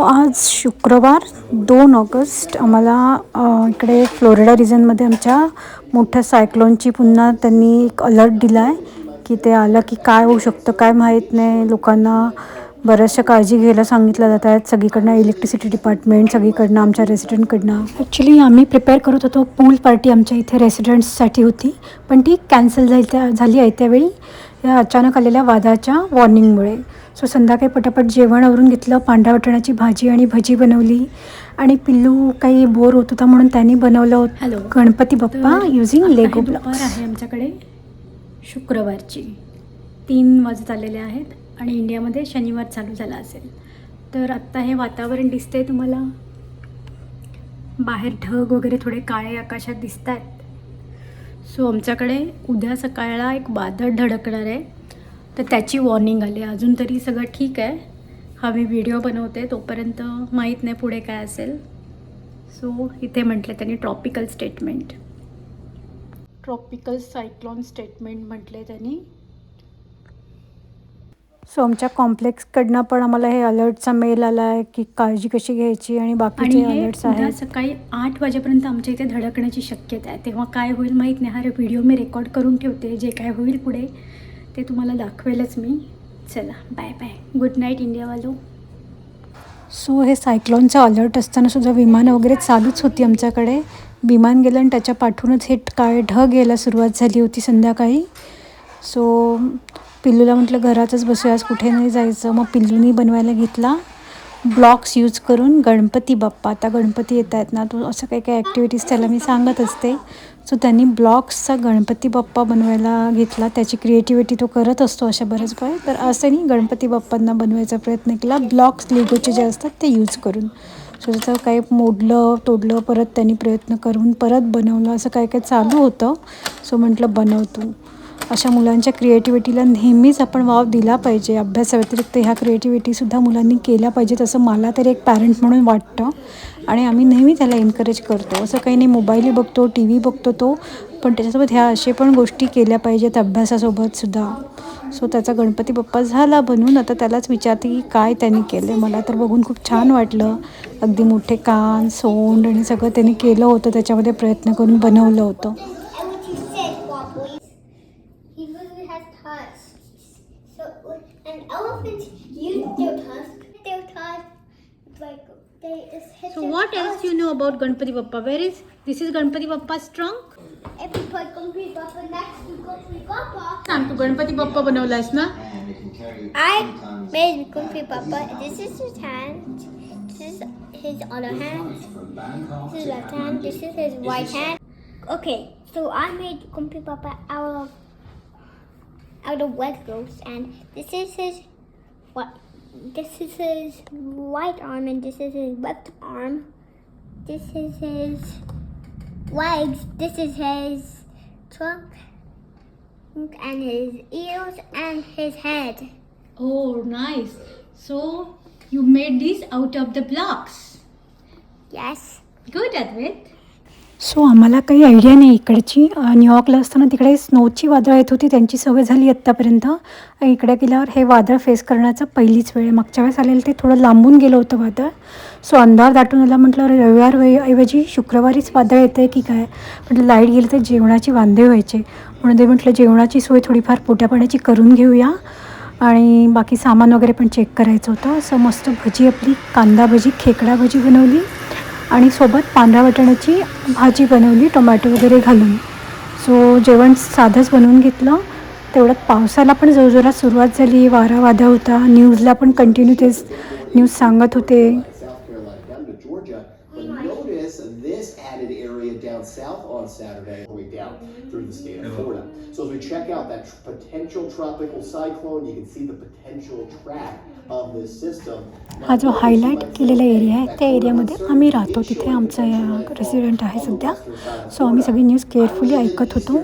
आज शुक्रवार दोन ऑगस्ट आम्हाला इकडे फ्लोरिडा रिजनमध्ये आमच्या मोठ्या सायक्लोनची पुन्हा त्यांनी एक अलर्ट दिला आहे की ते आलं की काय होऊ शकतं काय माहीत नाही. लोकांना बऱ्याचशा काळजी घ्यायला सांगितलं जात आहेत. सगळीकडनं इलेक्ट्रिसिटी डिपार्टमेंट सगळीकडनं आमच्या रेसिडेंटकडनं ॲक्च्युली आम्ही प्रिपेअर करत होतो. पूल पार्टी आमच्या इथे रेसिडेंट्ससाठी होती. पण ती कॅन्सल झाली त्या झाली आहे त्यावेळी. या अचानक आलेल्या वादाच्या वॉर्निंगमुळे सो संध्याकाळी पटापट जेवण आवरून घेतलं पांढऱ्या वाटण्याची भाजी आणि भजी बनवली. आणि पिल्लू काही बोर होत होता म्हणून त्यांनी बनवलं. होतं hello Ganpati Bappa using Lego blocks आहे आमच्याकडे. शुक्रवारची. तीन वाजत आलेले आहेत आणि इंडियामध्ये शनिवार चालू झाला असेल. तर आत्ता हे वातावरण दिसतंय तुम्हाला? बाहेर ढग वगैरे थोडे काळे आकाशात दिसत आहेत सो आमच्याकडे उद्या सकाळला एक वादळ धडकणार आहे. तर त्याची वॉर्निंग आली. अजून तरी सगळं ठीक आहे. हा मी व्हिडिओ बनवते तोपर्यंत माहीत नाही पुढे काय असेल. सो इथे म्हटलं त्यांनी tropical statement tropical cyclone statement म्हटले त्यांनी. सो आमच्या कॉम्प्लेक्सकडनं पण आम्हाला हे अलर्टचा मेल आला आहे की काळजी कशी घ्यायची आणि बाकीचे हे अलर्ट्स आहेत. सकाळी आठ वाजेपर्यंत आमच्या इथे धडकण्याची शक्यता आहे. तेव्हा काय होईल माहीत नाही. हा व्हिडिओ मी रेकॉर्ड करून ठेवते. जे काय होईल पुढे. ते तुम्हाला दाखवेलच मी. चला बाय बाय गुड नाईट इंडियावालो सो हे सायक्लॉनचा अलर्ट असताना सुद्धा विमानं वगैरे चालूच होती आमच्याकडे. विमान गेलं आणि त्याच्या पाठूनच हे काय ढग यायला सुरुवात झाली होती संध्याकाळी. सो पिल्लूला म्हटलं घरातच बसूया आज कुठे नाही जायचं. मग पिल्लूनी बनवायला घेतला. ब्लॉक्स यूज करून गणपती बाप्पा आता गणपती येत आहेत ना तो असं काही काही ॲक्टिव्हिटीज त्याला मी सांगत असते. सो त्यांनी ब्लॉक्सचा गणपती बाप्पा बनवायला घेतला. त्याची क्रिएटिव्हिटी तो करत असतो अशा बऱ्याच वेळ तर असं नाही गणपती बाप्पांना बनवायचा प्रयत्न केला. ब्लॉक्स लिगोचे जे असतात ते यूज करून. सो त्याचं काही मोडलं तोडलं परत त्यांनी प्रयत्न करून परत बनवलं असं काय काय चालू होतं. सो म्हटलं बनवतो. अशा मुलांच्या क्रिएटिव्हिटीला नेहमीच आपण वाव दिला पाहिजे. अभ्यासाव्यतिरिक्त ह्या क्रिएटिव्हिटीसुद्धा मुलांनी केल्या पाहिजेत असं मला तरी एक पॅरेंट म्हणून वाटतं. आणि आम्ही नेहमी त्याला एनकरेज करतो. असं काही नाही मोबाईलही बघतो टी व्ही बघतो तो पण त्याच्यासोबत ह्या असे पण गोष्टी केल्या पाहिजेत अभ्यासासोबतसुद्धा सो त्याचा गणपती बाप्पा झाला बनून आता त्यालाच विचारते की काय त्यांनी केलं मला तर बघून खूप छान वाटलं. अगदी मोठे कान सोंड आणि सगळं त्यांनी केलं होतं. त्याच्यामध्ये प्रयत्न करून बनवलं होतं. tusks. So, and elephants use their tusks. Their tusks, like, they is hit so their what else you know about Ganpati Bappa where is this is Ganpati Bappa strong If we put Gumpy Papa next to Gumpy Papa, सांग तू गणपती बाप्पा बनवलास ना I made Gumpy Papa. This is his hand. This is his other hand. This is left hand. This is his right hand. Okay, so I made Gumpy Papa out of out of Legos, and this is his what? This is his right arm, and this is his left arm. This is his legs. This is his trunk, and his ears, and his head. Oh, nice. So you made these out of the blocks. Yes. Good, Advait. So आम्हाला काही idea नाही इकडची. न्यूयॉर्कला असताना तिकडे स्नोची वादळं येत होती. त्यांची सवय झाली आत्तापर्यंत. आणि इकडे गेल्यावर हे वादळ फेस करण्याचं पहिलीच वेळ आहे. मागच्या वेळेस आलेलं ते थोडं लांबून गेलं होतं वादळ. सो अंधार दाटून आला म्हटलं रविवार वै- ऐवजी शुक्रवारीच वादळ येतं आहे की काय? म्हटलं लाइट गेली तर जेवणाची वांदे व्हायचे. म्हणून ते म्हटलं जेवणाची सोय थोडीफार पोट्यापाण्याची करून घेऊया. आणि बाकी सामान वगैरे पण चेक करायचं होतं. सो मस्त भजी आपली कांदा भजी खेकडा भजी बनवली. आणि सोबत पांढऱ्या वाटाण्याची भाजी बनवली टोमॅटो वगैरे घालून. सो जेवण साधंच बनवून घेतलं. तेवढ्यात पावसाला पण जोरजोरात सुरुवात झाली. वारा वादा होता. न्यूजला पण कंटिन्यू तेच न्यूज सांगत होते. On Saturday, all the way down through the state of Florida. So as we check out that tr- potential tropical cyclone, you can see the potential track of this system. हा जो highlight केलेला area आहे त्या एरियामध्ये आम्ही राहतो तिथे आमचं रेसिडेंट आहे सध्या सो आम्ही सगळी न्यूज केअरफुली ऐकत होतो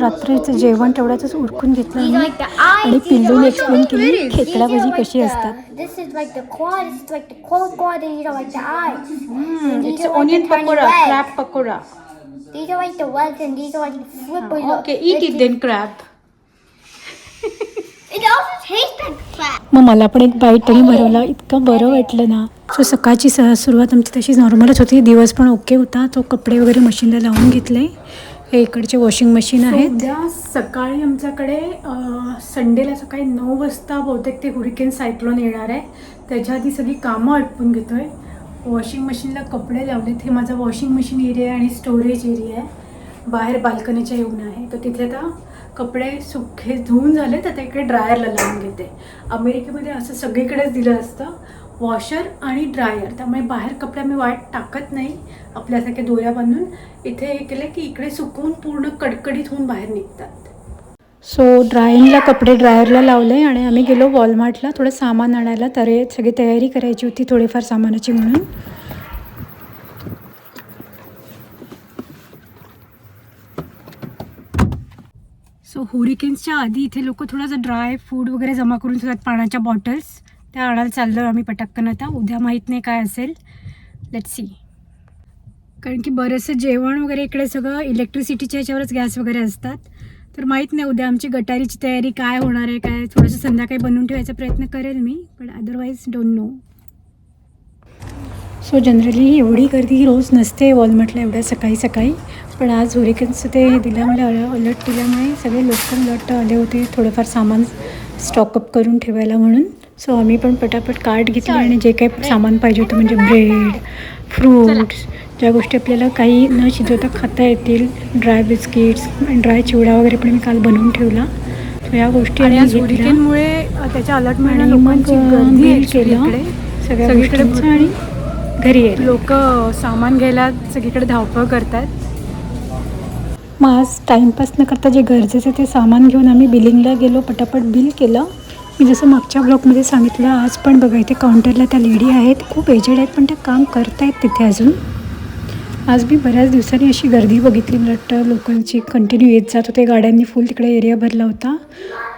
रात्रीचं जेवण तेवढ्याच उरकून घेतलं आम्ही. आणि पिल्लूने एक्सप्लेन केली खेकडा भाजी कशी the- असतात This is like the claw. This is like the cold claw. These are like the eyes. And these It's are like onion the tiny pakora, legs. crab pakora. These are like the legs, and these are like the flippers. Okay, eat it then, crab. It also tastes like crab. मग मला पण एक bite त्यांनी भरवला. इतकं बरं वाटलं ना. सो सकाळची स सुरुवात आमची तशी नॉर्मलच होती. दिवस पण ओके होता. तो कपडे वगैरे मशीनला लावून घेतले. हे इकडचे वॉशिंग मशीन आहेत. उद्या सकाळी आमच्याकडे संडेला सकाळी नऊ वाजता बहुतेक ते हुरिकेन सायक्लोन येणार आहे. त्याच्या आधी सगळी कामं आटपून घेतोय. वॉशिंग मशीनला कपडे लावलेत हे माझा वॉशिंग मशीन एरिया आणि स्टोरेज एरिया आहे. बाहेर बाल्कनीच्या येऊन आहे. तर तिथे आता कपडे सुखे धुवून झाले तर ते इकडे ड्रायरला लावून घेते. अमेरिकेमध्ये असं सगळीकडेच दिलं असतं वॉशर आणि ड्रायर त्यामुळे बाहेर कपडे मी वाट टाकत नाही आपल्यासारख्या दोऱ्या बांधून. इथे हे केलं की इकडे सुकवून पूर्ण कडकडीत होऊन बाहेर निघतात. सो ड्रायिंगला कपडे ड्रायरला लावले आणि आम्ही गेलो वॉलमार्टला थोडं सामान आणायला. तर सगळी तयारी करायची होती थोडीफार सामानाची म्हणून. सो हुरिकेन्सच्या आधी इथे लोक थोडंसं ड्राय फूड वगैरे जमा करून ठेवतात पाण्याच्या बॉटल्स त्या आणायला चाललो आम्ही पटक्कन आता. उद्या माहीत नाही काय असेल. लेट सी कारण की बरंचसं जेवण वगैरे इकडे सगळं इलेक्ट्रिसिटीच्या ह्याच्यावरच गॅस वगैरे असतात. तर माहीत नाही उद्या आमची गटारीची तयारी काय होणार आहे काय थोडंसं संध्याकाळी बनवून ठेवायचा प्रयत्न करेल मी पण otherwise don't know so generally एवढी गर्दी रोज नसते वॉलमार्टला एवढ्या सकाळी सकाळी पण आज हुरिकेन्सचं ते दिल्यामुळे अलर्ट दिल्यामुळे सगळे लोकल अलर्ट आले होते थोडंफार सामान स्टॉकअप करून ठेवायला म्हणून. सो आम्ही पण पटापट कार्ड घेतलं आणि जे काही सामान पाहिजे होतं म्हणजे ब्रेड फ्रूट्स ज्या गोष्टी आपल्याला काही न शिजवता खाता येतील ड्राय बिस्किट्स ड्राय चिवडा वगैरे पण मी काल बनवून ठेवला. या गोष्टी अ, त्याच्या आहे केलं. सगळ्या गोष्टींचं आणि घरी लोक सामान घ्यायला सगळीकडे धावपळ करतात. मग आज टाईमपास न करता जे गरजेचं ते सामान घेऊन आम्ही बिलिंगला गेलो पटापट बिल केलं. मी जसं मागच्या ब्लॉकमध्ये सांगितलं आज पण बघा इथे काउंटरला त्या लेडी आहेत खूप एजेड आहेत पण त्या काम करतायत तिथे अजून. आज मी बऱ्याच दिवसांनी अशी गर्दी बघितली. मला वाटतं लोकांची कंटिन्यू येत जात होते. गाड्यांनी फुल तिकडे एरिया भरला होता.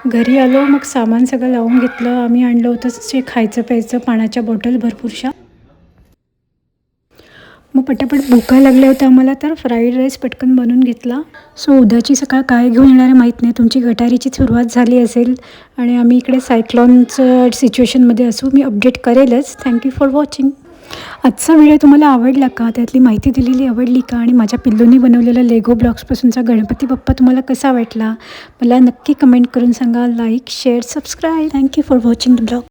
घरी आलो मग सामान सगळं लावून घेतलं. आम्ही आणलं होतं जे खायचं प्यायचं पाण्याच्या बॉटल भरपूरशा. मग पटापट भुका लागल्या होत्या आम्हाला तर फ्राईड राईस पटकन बनवून घेतला. सो उद्याची सकाळ काय घेऊन येणार आहे माहीत नाही. तुमची गटारीची सुरुवात झाली असेल आणि आम्ही इकडे सायक्लॉनचं सिच्युएशनमध्ये असू. मी अपडेट करेलच. थँक्यू फॉर वॉचिंग आजचा व्हिडिओ तुम्हाला आवडला का? त्यातली माहिती दिलेली आवडली का? आणि माझ्या पिल्लूंनी बनवलेला लेगो ब्लॉग्सपासूनचा गणपती बाप्पा तुम्हाला कसा वाटला? मला नक्की कमेंट करून सांगा. Like share subscribe thank you for watching the blog